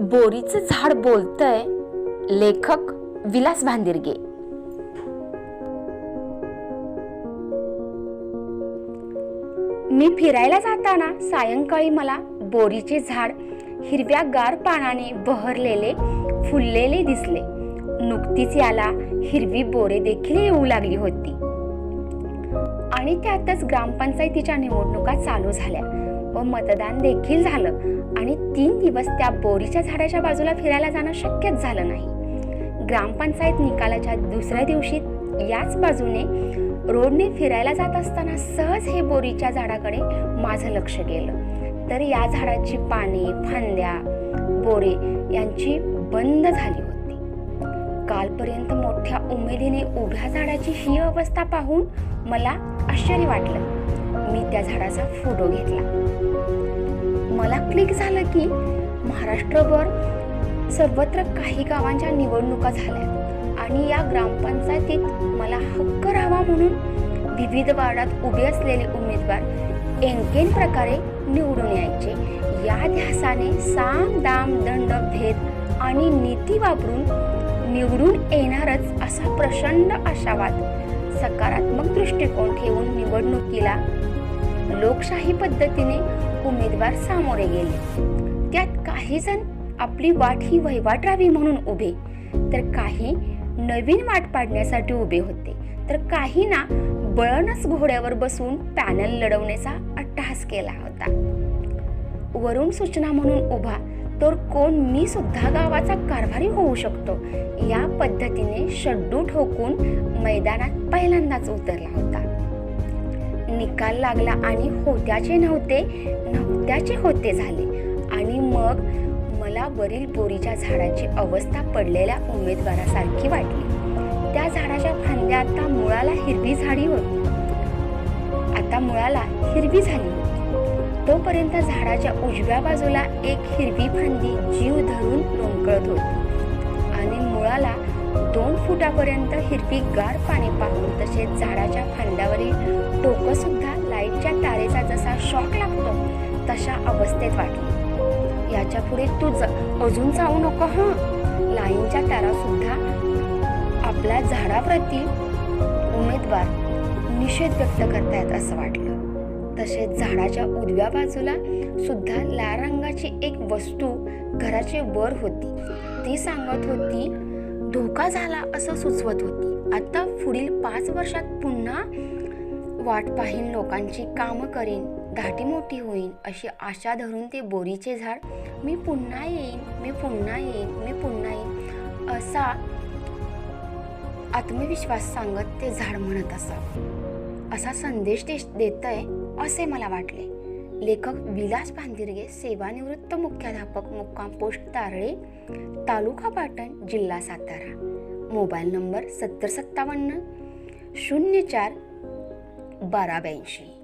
बोरीचं झाड बोलतय लेखक विलास भांदिरगे. मी फिरायला जाताना सायंकाळी मला बोरीचे झाड हिरव्यागार पानाने बहरलेले फुललेले दिसले. नुकतीच याला हिरवी बोरे देखील येऊ लागली होती. आणि त्यातच ग्रामपंचायतीच्या निवडणुका चालू झाल्या. व मतदान देखील झालं. आणि तीन दिवस त्या बोरीच्या झाडाच्या बाजूला फिरायला जाणं शक्यच झालं नाही. ग्रामपंचायत निकालाच्या दुसऱ्या दिवशी याच बाजूने रोडने फिरायला जात असताना सहज हे बोरीच्या झाडाकडे माझं लक्ष गेलं. तर या झाडाची पाने फांद्या बोरे यांची बंद झाली होती. कालपर्यंत मोठ्या उमेदीने उभ्या झाडाची ही अवस्था पाहून मला आश्चर्य वाटलं. मी त्या झाडाचा फोटो घेतला. मला क्लिक झालं की महाराष्ट्रभर सर्वत्र काही गावांच्या निवडणुका झाल्या आणि या ग्रामपंचायतीत मला हक्क राहावा म्हणून विविध वार्डात उभे असलेले उमेदवार एंकेन प्रकारे निवडून यायचे. या ध्यासाने साम दाम दंड भेद आणि नीती वापरून निवडून येणारच असा प्रचंड आशावाद सकारात्मक दृष्टिकोन ठेवून निवडणुकीला लोकशाही पद्धतीने उमेदवार सामोरे गेले. त्यात काही जण आपली वाट ही वहिवाट राहावी म्हणून उभे. तर काही नवीन वाट पाडण्यासाठी उभे होते. तर काही ना बळणच घोड्यावर बसून पॅनल लढवण्याचा अट्टहास केला होता. वरून सूचना म्हणून उभा तर कोण मी सुद्धा गावाचा कारभारी होऊ शकतो या पद्धतीने शड्डू ठोकून मैदानात पहिल्यांदाच उतरला होता. निकाल लागला आणि होत्याचे नव्हते नव्हत्याचे होते झाले. आणि मग मला वरील बोरीच्या झाडाची अवस्था पडलेल्या उमेदवारासारखी वाटली. त्या झाडाच्या फांद्या आता मुळाला हिरवी झाडी होती. आता मुळाला हिरवी झाली होती. तोपर्यंत झाडाच्या उजव्या बाजूला एक हिरवी फांदी जीव धरून लोंबकळत होती. आणि मुळाला फुटापर्यंत हिरवी गार पाणी पाहून तसेच झाडाच्या फांद्यावरील टोकं सुद्धा लाईटच्या तारेचा जसा शॉक लागतो तशा अवस्थेत वाटली याच्यापुढे तू ज- अजून जाऊ नको हं? लाईनच्या तारा सुद्धा आपल्या झाडाप्रती उमेदवार निषेध व्यक्त करतायत असं वाटलं. तसेच झाडाच्या उजव्या बाजूला सुद्धा लाल रंगाची एक वस्तू घराचे वर होती. ती सांगत होती धोका झाला असं सुचवत होती. आता पुढील पाच वर्षात पुन्हा वाट पाहीन लोकांची कामं करेन धाटी मोठी होईन अशी आशा धरून ते बोरीचे झाड मी पुन्हा येईन मी पुन्हा येईन मी पुन्हा येईन असा आत्मविश्वास सांगत ते झाड म्हणत असा असा संदेश देत आहे असे मला वाटले. लेखक विलास भांदिरगे सेवानिवृत्त मुख्याध्यापक मुक्काम पोस्ट तारळे तालुका पाटण जिल्हा सातारा. मोबाईल नंबर सत्तर सत्तावन्न शून्य चार बारा ब्याऐंशी